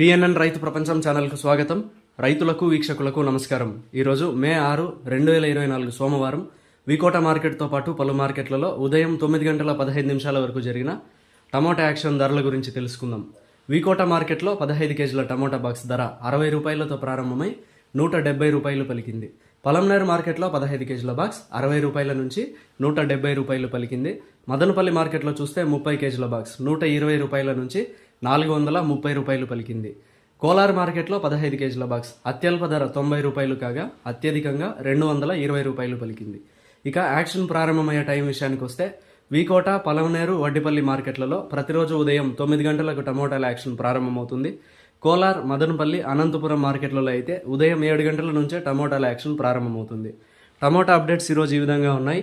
PNN రైతు ప్రపంచం ఛానల్కు స్వాగతం. రైతులకు వీక్షకులకు నమస్కారం. ఈరోజు మే ఆరు రెండు వేల ఇరవై నాలుగు సోమవారం. వికోట మార్కెట్తో పాటు పలు మార్కెట్లలో ఉదయం తొమ్మిది గంటల పదహైదు నిమిషాల వరకు జరిగిన టమోటా యాక్షన్ ధరల గురించి తెలుసుకుందాం. వికోట మార్కెట్లో పదహైదు కేజీల టమోటా బాక్స్ ధర అరవై రూపాయలతో ప్రారంభమై నూట డెబ్బై రూపాయలు పలికింది. పలంనేరు మార్కెట్లో పదహైదు కేజీల బాక్స్ అరవై రూపాయల నుంచి నూట డెబ్బై రూపాయలు పలికింది. మదనపల్లి మార్కెట్లో చూస్తే ముప్పై కేజీల బాక్స్ నూట ఇరవై రూపాయల నుంచి నాలుగు వందల ముప్పై రూపాయలు పలికింది. కోలార్ మార్కెట్లో పదహైదు కేజీల బాక్స్. అత్యల్ప ధర తొంభై రూపాయలు కాగా అత్యధికంగా రెండు వందల ఇరవై రూపాయలు పలికింది. ఇక యాక్షన్ ప్రారంభమయ్యే టైం విషయానికి వస్తే వీకోట పలవనేరు వడ్డిపల్లి మార్కెట్లలో ప్రతిరోజు ఉదయం తొమ్మిది గంటలకు టమోటాల యాక్షన్ ప్రారంభమవుతుంది. కోలార్ మదనపల్లి అనంతపురం మార్కెట్లలో అయితే ఉదయం ఏడు గంటల నుంచే టమోటాల యాక్షన్ ప్రారంభమవుతుంది. టమోటా అప్డేట్స్ ఈరోజు ఈ విధంగా ఉన్నాయి.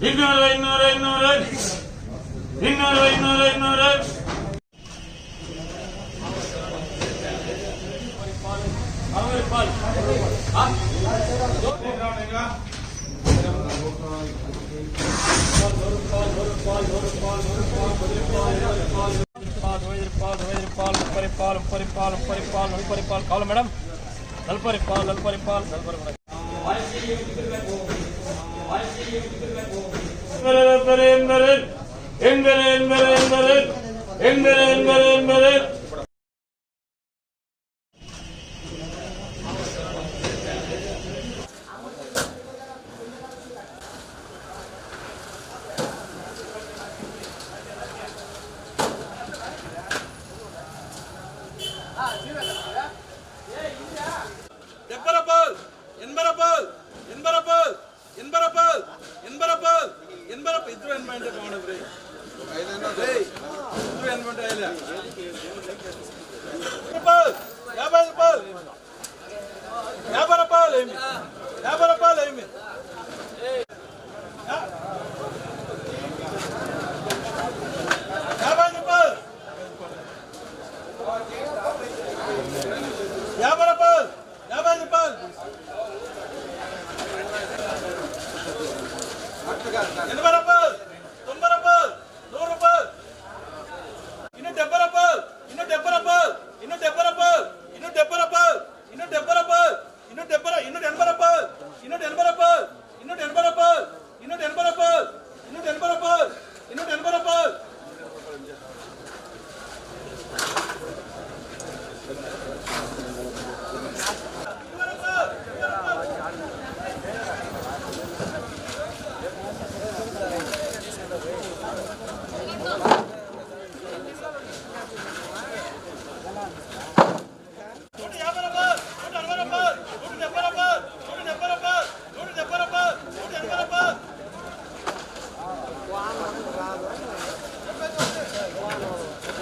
இன்னொரு இன்னொரு இன்னொரு. இன்னொரு இன்னொரு இன்னொரு. பரிபால் பரிபால் பரிபால் பரிபால் காலம் மேடம் நல்பரிப்பால் நல்பரிப்பால். நல்பரி Verin, verin, verin. Verin, verin, verin, verin. Verin, verin, verin, verin. ಎಂಟು ಮಾಡಿದ್ರಿ ಏನು ಗಂಟೆ ಇಲ್ಲ ವ್ಯಾಪಾರ ವ್ಯಾಪಾರ